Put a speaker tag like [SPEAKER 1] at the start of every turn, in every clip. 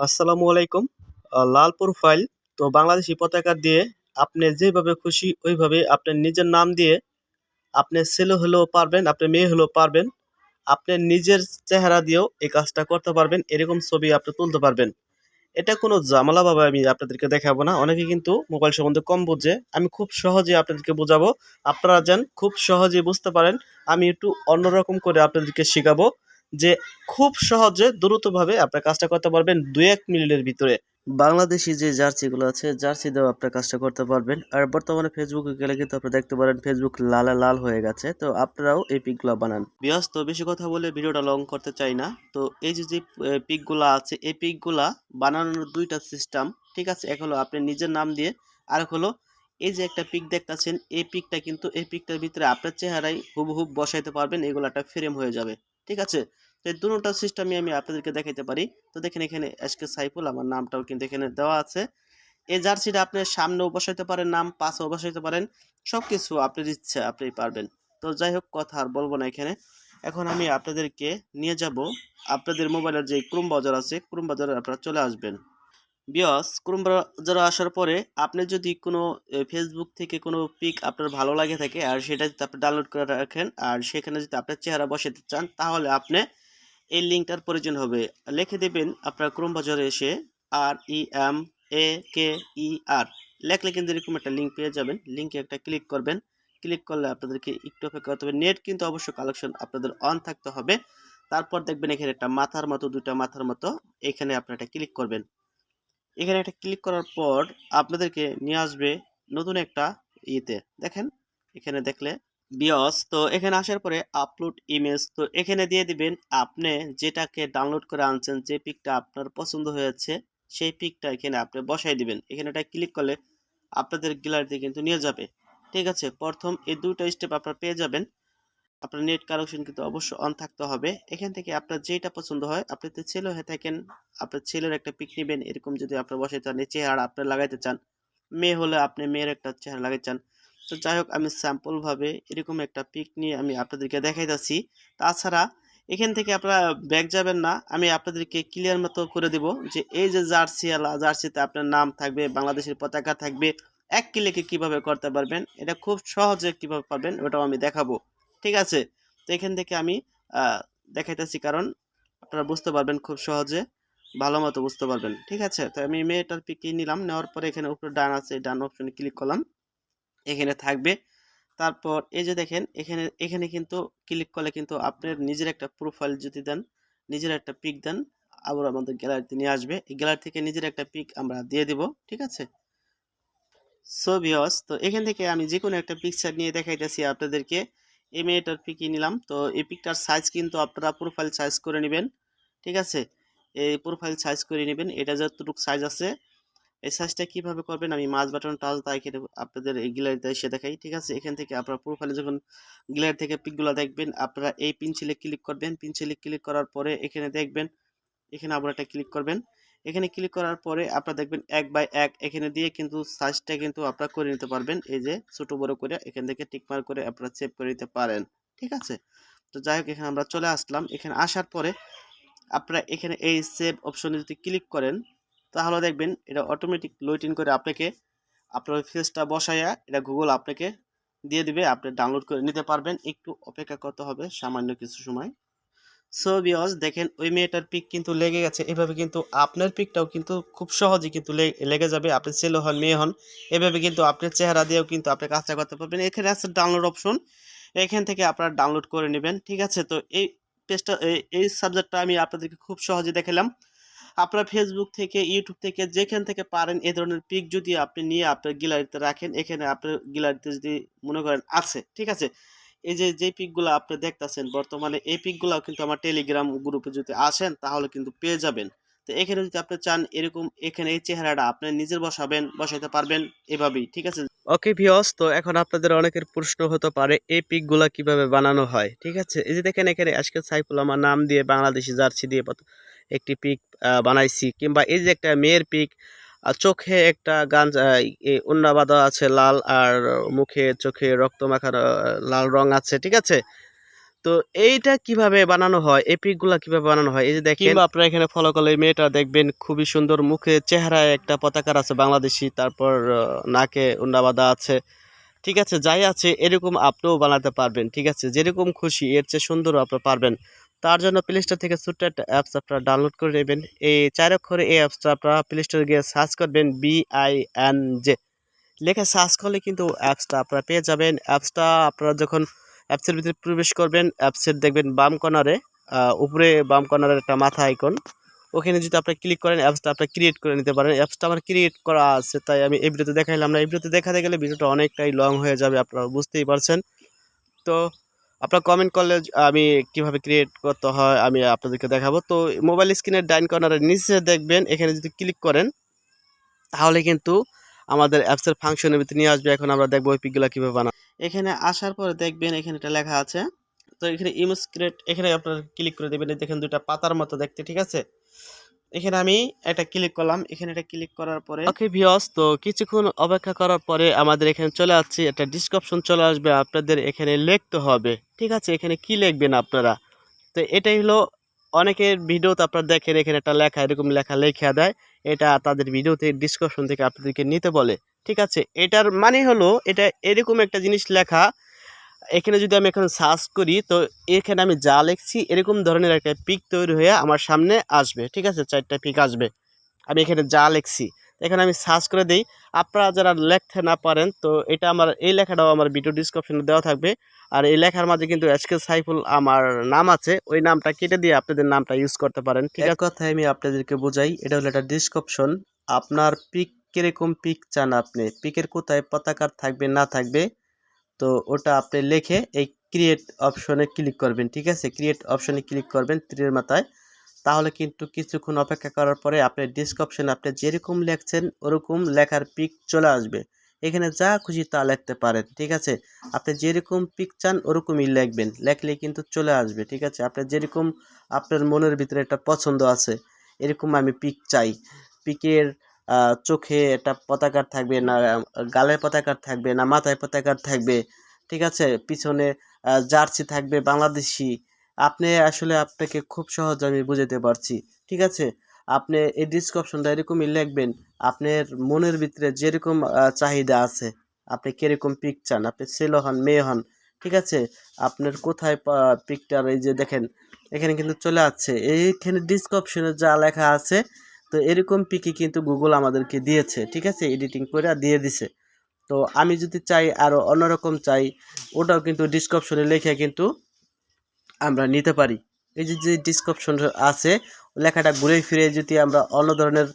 [SPEAKER 1] আসসালামু আলাইকুম। লাল প্রোফাইল তো বাংলাদেশি পতাকা দিয়ে আপনি যেভাবে খুশি, ওইভাবে আপনার নিজের নাম দিয়ে আপনি ছেলে হলেও পারবেন, আপনি মেয়ে হলেও পারবেন। আপনি নিজের চেহারা দিয়েও এই কাজটা করতে পারবেন, এরকম ছবি আপনি তুলতে পারবেন। এটা কোনো ঝামেলাভাবে আমি আপনাদেরকে দেখাবো না। অনেকে কিন্তু মোবাইল সম্বন্ধে কম বুঝে। আমি খুব সহজে আপনাদেরকে বোঝাবো। আপনারা যেন খুব সহজে বুঝতে পারেন। আমি একটু অন্যরকম করে আপনাদেরকে শেখাবো। যে খুব সহজে দ্রুতভাবে আপনার কাজটা করতে পারবেন দুই এক মিনিটের ভিতরে। বাংলাদেশি যে জার্সিগুলো আছে জার্সি দিয়েও আপনার কাজটা করতে পারবেন। আর বর্তমানে ফেসবুকে গেলে কিন্তু আপনি দেখতে পারেন ফেসবুক লালে লাল হয়ে গেছে। তো আপনারাও এই পিকগুলো বানান। ব্যস্ত বেশি কথা বলে ভিডিওটা লং করতে চাই না। তো এই যে যে পিকগুলো আছে এই পিকগুলা বানানোর দুইটা সিস্টেম ঠিক আছে? এক হলো আপনি নিজের নাম দিয়ে আর হলো এই যে একটা পিক দেখতাছেন এই পিকটা কিন্তু এই পিকটার ভিতরে আপনার চেহারাই হুবহুব বসাইতে পারবেন এগুলো একটা ফ্রেম হয়ে যাবে ঠিক আছে? এই দুটো সিস্টেমই আমি আপনাদেরকে দেখাইতে পারি। তো দেখেন এখানে এসকে সাইফুল আমার নামটাও কিন্তু এখানে দেওয়া আছে। এই জার্সিটা আপনি সামনেও বসাইতে পারেন, নাম পাশেও বসাইতে পারেন সব কিছু আপনার ইচ্ছা আপনি পারবেন। তো যাই হোক, কথা আর বলব না এখানে। এখন আমি আপনাদেরকে নিয়ে যাব। আপনাদের মোবাইলের যে ক্রোম বাজার আছে, ক্রোম বাজারে আপনারা চলে আসবেন। বিয়স, ক্রোম বাজারে আসার পরে আপনি যদি কোনো ফেসবুক থেকে কোনো পিক আপনার ভালো লাগে থাকে, আর সেটা যদি আপনি ডাউনলোড করে রাখেন, আর সেখানে যদি আপনার চেহারা বসাতে চান, তাহলে আপনি এই লিঙ্কটার প্রয়োজন হবে। লিখে দেবেন আপনার ক্রোম বাজারে এসে আর ই এম এ কে ই আর লেখলে কিন্তু এরকম একটা লিঙ্ক পেয়ে যাবেন। লিঙ্কে একটা ক্লিক করবেন। ক্লিক করলে আপনাদেরকে একটু অপেক্ষা করতে হবে। নেট কিন্তু অবশ্যই কালেকশন আপনাদের অন থাকতে হবে। তারপর দেখবেন এখানে একটা মাথার মতো দুটা মাথার মতো এখানে আপনারা একটা ক্লিক করবেন। এখানে একটা ক্লিক করার পর আপনাদেরকে নিয়ে আসবে নতুন একটা ইয়েতে। দেখেন, এখানে দেখলে বিয়স তো এখানে আসার পরে আপলোড ইমেজ তো এখানে দিয়ে দিবেন আপনি যেটাকে ডাউনলোড করে আনছেন, যে পিকটা আপনার পছন্দ হয়েছে, সেই পিকটা এখানে আপনি বসাই দিবেন। এখানে এটা ক্লিক করলে আপনাদের গ্যালারিতে কিন্তু নিয়ে যাবে। ঠিক আছে? প্রথম এই দুটো স্টেপ আপনারা পেয়ে যাবেন। আপনার নেট কানেকশন কিন্তু অবশ্যই অন থাকতে হবে। এখান থেকে আপনার যেটা পছন্দ হয়, আপনি তো ছেলে হয়ে থাকেন, আপনার ছেলের একটা পিক নেবেন, এরকম যদি আপনার বসাইতে চান চেহারা আপনি লাগাইতে চান, মেয়ে হলে আপনি মেয়ের একটা চেহারা লাগাইতে চান তো যাই হোক, আমি স্যাম্পলভাবে এরকম একটা পিক নিয়ে আমি আপনাদেরকে দেখাইতেছি। তাছাড়া এখান থেকে আপনারা ব্যাক যাবেন না, আমি আপনাদেরকে ক্লিয়ার মতো করে দেব যে এই যে জার্সি আলা, জার্সিতে আপনার নাম থাকবে, বাংলাদেশের পতাকা থাকবে, এক ক্লিকে কীভাবে করতে পারবেন, এটা খুব সহজে কীভাবে পারবেন ওটাও আমি দেখাবো। ঠিক আছে? তো এখান থেকে আমি দেখাইতেছি কারণ আপনারা বুঝতে পারবেন খুব সহজে, ভালো মতো বুঝতে পারবেন। ঠিক আছে? তো আমি মেয়েটার পিকে নিলাম, নেওয়ার পরে এখানে উপরে ডান আছে, ডান অপশনে ক্লিক করলাম। এখানে থাকবে। তারপর এই যে দেখেন, এখানে এখানে কিন্তু ক্লিক করলে কিন্তু আপনার নিজের একটা প্রোফাইল যদি দেন, নিজের একটা পিক দেন, আবার আমাদের গ্যালারিতে নিয়ে আসবে। এই গ্যালারি থেকে নিজের একটা পিক আমরা দিয়ে দিব, ঠিক আছে? সো ভিওস তো এখান থেকে আমি যে কোনো একটা পিকচার নিয়ে দেখাইতেছি আপনাদেরকে। এই মেয়েটার পিকই নিলাম। তো এই পিকটার সাইজ কিন্তু আপনারা প্রোফাইল সাইজ করে নেবেন, ঠিক আছে? এই প্রোফাইল সাইজ করে নেবেন। এটা যতটুকু সাইজ আছে এই সাইজটা কীভাবে করবেন? আমি মাছ বাটন টাচ দা এখানে আপনাদের এই গ্যালারিতে এসে দেখাই, ঠিক আছে? এখান থেকে আপনার প্রোফাইলে যখন গ্যালারি থেকে পিকগুলো দেখবেন, আপনারা এই পিনসিলে ক্লিক করবেন। পিনসিলে ক্লিক করার পরে এখানে দেখবেন, এখানে আবার একটা ক্লিক করবেন। এখানে ক্লিক করার পরে আপনারা দেখবেন এক বাই এক এখানে দিয়ে কিন্তু সাইজটা কিন্তু আপনারা করে নিতে পারবেন। এই যে ছোট, বড় করে এখান থেকে টিকমার করে আপনারা সেভ করে নিতে পারেন, ঠিক আছে? তো যাই হোক, এখানে আমরা চলে আসলাম। এখানে আসার পরে আপনারা এখানে এই সেভ অপশনে যদি ক্লিক করেন তাহলে দেখবেন এটা অটোমেটিক লোডিং করে আপনাকে আপনার ফেসটা বসাইয়া এটা গুগল আপনাকে দিয়ে দিবে, আপনি ডাউনলোড করে নিতে পারবেন। একটু অপেক্ষা করতে হবে সামান্য কিছু সময়। সো বিয়স দেখেন ওই মেয়েটার পিক কিন্তু লেগে গেছে। এভাবে কিন্তু আপনার পিকটাও কিন্তু খুব সহজে কিন্তু লেগে যাবে। আপনি ছেলে হন, মেয়ে হন, এভাবে কিন্তু আপনার চেহারা দিয়েও কিন্তু আপনি কাজটা করতে পারবেন। এখানে আছে ডাউনলোড অপশন এখান থেকে আপনারা ডাউনলোড করে নেবেন, ঠিক আছে? তো এই পেজটা এই সাবজেক্টটা আমি আপনাদেরকে খুব সহজে দেখালাম। আপনার ফেসবুক থেকে ইউটিউব থেকে, যেখান থেকে পারেন এ ধরনের পিক যদি আপনি নিয়ে আপনার গ্যালারিতে রাখেন, এখানে আপনার গ্যালারিতে যদি মনে করেন আছে, ঠিক আছে? এই যে যে পিকগুলো আপনি দেখতেছেন, বর্তমানে এই পিকগুলো কিন্তু আমার টেলিগ্রাম গ্রুপে যদি আসেন, তাহলে কিন্তু পেয়ে যাবেন। তো এখানে যদি আপনি চান, এরকম এখানে এই চেহারাটা আপনি নিজের বসাবেন, বসাইতে পারবেন, এভাবেই, ঠিক আছে? ওকে ভিওস তো এখন আপনাদের অনেকের প্রশ্ন হতে পারে, এই পিকগুলা কীভাবে বানানো হয়, ঠিক আছে? এই যে দেখেন এখানে আজকে সাইফুল আমার নাম দিয়ে বাংলাদেশি জার্সি দিয়ে একটি পিক বানাইছি। কিংবা এই যে একটা মেয়ের পিক চোখে একটা গান উন্না বাঁধা আছে লাল আর মুখে, চোখে রক্ত মাখানো লাল রং আছে, ঠিক আছে? তো এইটা কীভাবে বানানো হয়? এই পিকগুলা কীভাবে বানানো হয়? এই যে দেখেন আপনারা এখানে ফলো করলে মেয়েটা দেখবেন খুবই সুন্দর মুখে চেহারায় একটা পতাকার আছে বাংলাদেশি, তারপর নাকে উন্ডা বাঁধা আছে, ঠিক আছে? যাই আছে, এরকম আপনিও বানাতে পারবেন, ঠিক আছে? যেরকম খুশি, এর চেয়ে সুন্দর আপনারা পারবেন। তার জন্য প্লে স্টোর থেকে ছোট্ট একটা অ্যাপস আপনারা ডাউনলোড করে নেবেন। এই চার অক্ষরে এই অ্যাপসটা আপনারা প্লে স্টোরে গিয়ে সার্চ করবেন বি আই এন জে লেখা সার্চ করলে কিন্তু অ্যাপসটা আপনারা পেয়ে যাবেন। অ্যাপসটা আপনারা যখন অ্যাপসের ভিতরে প্রবেশ করবেন অ্যাপসের দেখবেন বাম কর্নারে উপরে বাম কর্নারের একটা মাথা আইকন ওখানে যদি আপনি ক্লিক করেন অ্যাপসটা আপনি ক্রিয়েট করে নিতে পারেন। অ্যাপসটা আমার ক্রিয়েট করা আছে, তাই আমি এই ভিডিওতে দেখাইলাম না। এই ভিডিওতে দেখাতে গেলে ভিডিওটা অনেকটাই লং হয়ে যাবে, আপনারা বুঝতেই পারছেন। তো আপনারা কমেন্ট করলে আমি কীভাবে ক্রিয়েট করতে হয়, আমি আপনাদেরকে দেখাবো। তো মোবাইল স্ক্রিনের ডাইন কর্নারের নিচে দেখবেন, এখানে যদি ক্লিক করেন, তাহলে কিন্তু আমাদের অ্যাপসের ফাংশনের ভিতরে নিয়ে আসবে। এখন আমরা দেখব পিকগুলো কীভাবে বানাবো এখানে আসার পরে দেখবেন এখানে একটা লেখা আছে। তো এখানে ইমোজ ক্রিয়েট এখানে আপনারা ক্লিক করে দেবেন। দেখেন দুটা পাতার মতো দেখতে, ঠিক আছে? এখানে আমি এটা ক্লিক করলাম। এখানে এটা ক্লিক করার পরে ওকে ভিউয়ার্স তো কিছুক্ষণ অপেক্ষা করার পরে আমাদের এখানে চলে আসছে। একটা ডিসক্রিপশন চলে আসবে, আপনাদের এখানে লিখতে হবে। ঠিক আছে, এখানে কি লিখবেন আপনারা? তো এটাই হলো, অনেকের ভিডিওতে আপনারা দেখেন, এখানে একটা লেখা, এরকম লেখা লেখা দেয়। এটা তাদের ভিডিওতে ডিসক্রিপশন থেকে আপনাদেরকে নিতে বলে। ঠিক আছে, এটার মানে হলো, এটা এরকম একটা জিনিস লেখা এখানে যদি আমি এখন সার্চ করি তো এখানে আমি যা লিখছি এরকম ধরনের একটা পিক তৈরি হয়ে আমার সামনে আসবে ঠিক আছে? চারটা পিক আসবে। আমি এখানে যা লিখছি এখানে আমি সার্চ করে দিই। আপনারা যারা লেখতে না পারেন তো এটা আমার এই লেখাটাও আমার ভিডিও ডিসক্রিপশনে দেওয়া থাকবে। আর এই লেখার মাঝে কিন্তু এসকে সাইফুল আমার নাম আছে ওই নামটা কেটে দিয়ে আপনাদের নামটা ইউজ করতে পারেন ঠিক আছে? কথায় আমি আপনাদেরকে বোঝাই এটা হলো একটা ডিসক্রিপশন আপনার পিক কীরকম পিক চান আপনি? পিকের কোথায় পতাকার থাকবে না থাকবে? তো ওটা আপনি লিখে এই ক্রিয়েট অপশনে ক্লিক করবেন, ঠিক আছে? ক্রিয়েট অপশনে ক্লিক করবেন তীরের মাথায়। তাহলে কিন্তু কিছুক্ষণ অপেক্ষা করার পরে আপনি ডিসক্রিপশন আপনি যেরকম লিখছেন, ওরকম লেখার পিক চলে আসবে। এখানে যা খুশি তা লিখতে পারেন, ঠিক আছে? আপনি যেরকম পিক চান, ওরকমই লিখবেন। লেখলে কিন্তু চলে আসবে, ঠিক আছে? আপনি যেরকম আপনার মনের ভিতরে একটা পছন্দ আছে, এরকম আমি পিক চাই। পিকের চোখে একটা পতাকার থাকবে না আহ, গালে পতাকার থাকবে না মাথায় পতাকার থাকবে ঠিক আছে? পিছনে জার্সি থাকবে বাংলাদেশি। আপনি আসলে আপনাকে খুব সহজে আমি বুঝাতে পারছি ঠিক আছে? আপনি এই ডিসক্রিপশনটা এরকমই লিখবেন আপনার মনের ভিতরে যেরকম চাহিদা আছে আপনি কীরকম পিক চান আপনি ছেলে হন মেয়ে হন ঠিক আছে? আপনার কোথায় পিকটার এই যে দেখেন এখানে কিন্তু চলে আসছে এইখানে ডিসক্রিপশনে যা লেখা আছে তো এরকম পিকই কিন্তু গুগল আমাদেরকে দিয়েছে, ঠিক আছে? এডিটিং করে দিয়ে দিছে। তো আমি যদি চাই আরও অন্যরকম চাই, ওটাও কিন্তু ডিসক্রিপশনে লেখে কিন্তু আমরা নিতে পারি। এই যে যে ডিসক্রিপশন আছে, লেখাটা ঘুরে ফিরে যদি আমরা অন্য ধরনের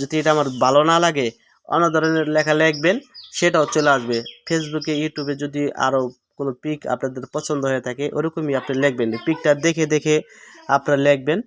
[SPEAKER 1] যদি এটা আমার ভালো না লাগে, অন্য ধরনের লেখা লিখবেন, সেটাও চলে আসবে। ফেসবুকে ইউটিউবে যদি আরও কোনো পিক আপনাদের পছন্দ হয়ে থাকে, ওরকমই আপনি লিখবেন। পিকটা দেখে দেখে আপনারা লিখবেন।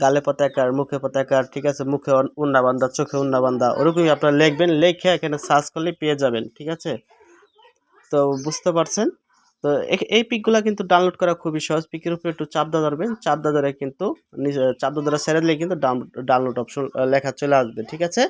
[SPEAKER 1] গালে পতাকার, মুখে পতাকার, ঠিক আছে? মুখে অন- উন্না বান্ধা চোখে উন্না বান্ধা ওরকমই আপনারা লিখবেন, লেখে এখানে সার্চ করলে পেয়ে যাবেন, ঠিক আছে? তো বুঝতে পারছেন? তো এই পিকগুলো কিন্তু ডাউনলোড করা খুবই সহজ। পিকের উপরে একটু চাপ দেওয়া ধরবেন চাপ দেওয়া ধরে কিন্তু চাপ ধরে ছেড়ে দিলে কিন্তু ডাউনলোড অপশন লেখা চলে আসবে, ঠিক আছে?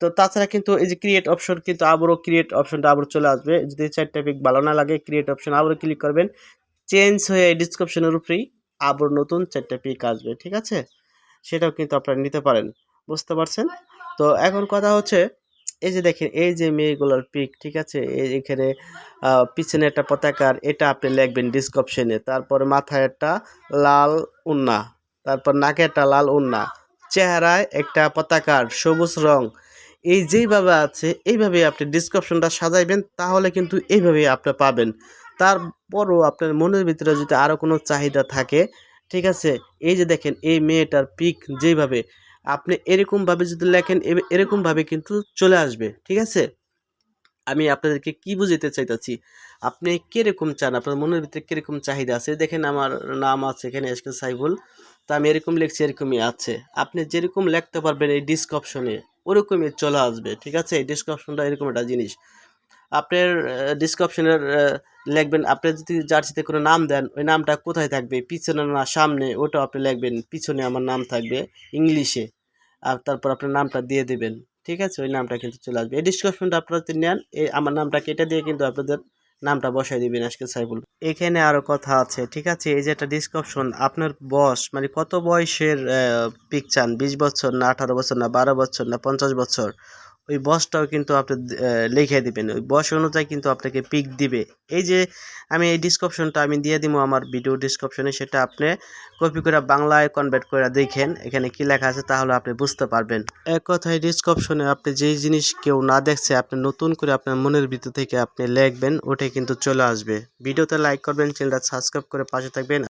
[SPEAKER 1] তো তাছাড়া কিন্তু এই যে ক্রিয়েট অপশন কিন্তু আবারও ক্রিয়েট অপশনটা আবার চলে আসবে। যদি চারটা পিক ভালো না লাগে ক্রিয়েট অপশন আবারও ক্লিক করবেন। চেঞ্জ হয়ে ডিসক্রিপশনের উপরেই। আবার নতুন চারটা পিক আসবে, ঠিক আছে? সেটাও কিন্তু আপনারা নিতে পারেন, বুঝতে পারছেন? তো এখন কথা হচ্ছে, এই যে দেখেন, এই যে মেয়েগুলোর পিক ঠিক আছে? এখানে পিছনে একটা পতাকার, এটা আপনি লিখবেন ডিসক্রিপশনে তারপরে মাথায় একটা লাল উন্না, তারপর নাকে একটা লাল উন্না, চেহারায় একটা পতাকার সবুজ রং, এই যেইভাবে আছে এইভাবে আপনি ডিসক্রিপশনটা সাজাইবেন, তাহলে কিন্তু এইভাবেই আপনি পাবেন। তারপরও আপনার মনের ভিতরে যদি আরও কোনো চাহিদা থাকে, ঠিক আছে? এই যে দেখেন, এই মেয়েটার পিক যেইভাবে আপনি এরকমভাবে যদি লেখেন এরকমভাবে কিন্তু চলে আসবে, ঠিক আছে? আমি আপনাদেরকে কি বুঝাতে চাইতেছি? আপনি কীরকম চান? আপনার মনের ভিতরে কীরকম চাহিদা আছে? দেখেন আমার নাম আছে এখানে এসকে সাইবুল তা আমি এরকম লিখছি, এরকমই আছে। আপনি যেরকম লিখতে পারবেন এই ডিসক্রিপশনে ওরকমই চলে আসবে, ঠিক আছে? এই ডিসক্রিপশনটা এরকম একটা জিনিস। আপনার ডিসক্রিপশনের লিখবেন, আপনি যদি জার্সিতে কোনো নাম দেন, ওই নামটা কোথায় থাকবে? পিছনে না সামনে? ওটাও আপনি লিখবেন, পিছনে আমার নাম থাকবে ইংলিশে। আর তারপর আপনার নামটা দিয়ে দেবেন, ঠিক আছে? ওই নামটা কিন্তু চলে আসবে। এই ডিসক্রিপশনটা আপনারা যদি নেন, এই আমার নামটা কেটে দিয়ে কিন্তু আপনাদের নামটা বসাই দিবেন আজকে সাইফুল। এখানে আরও কথা আছে, ঠিক আছে? এই যে একটা ডিসক্রিপশন আপনার বয়স মানে কত বয়সের পিক চান বিশ বছর না আঠারো বছর না বারো বছর না পঞ্চাশ বছর? ওই বসটাও কিন্তু আপনি লিখে দিবেন। ওই বস অনুযায়ী কিন্তু আপনাকে পিক দিবে। এই যে আমি এই ডিসক্রিপশনটা আমি দিয়ে দিব আমার ভিডিও ডিসক্রিপশনে সেটা আপনি কপি করে বাংলায় কনভার্ট করে দেখেন, এখানে কি লেখা আছে তাহলে আপনি বুঝতে পারবেন। এক কথায় ডিসক্রিপশনে আপনি যেই জিনিস কেউ না দেখছে, আপনি নতুন করে আপনার মনের ভিতর থেকে আপনি লিখবেন, ওটাই কিন্তু চলে আসবে। ভিডিওতে লাইক করবেন চ্যানেলটা সাবস্ক্রাইব করে পাশে থাকবেন।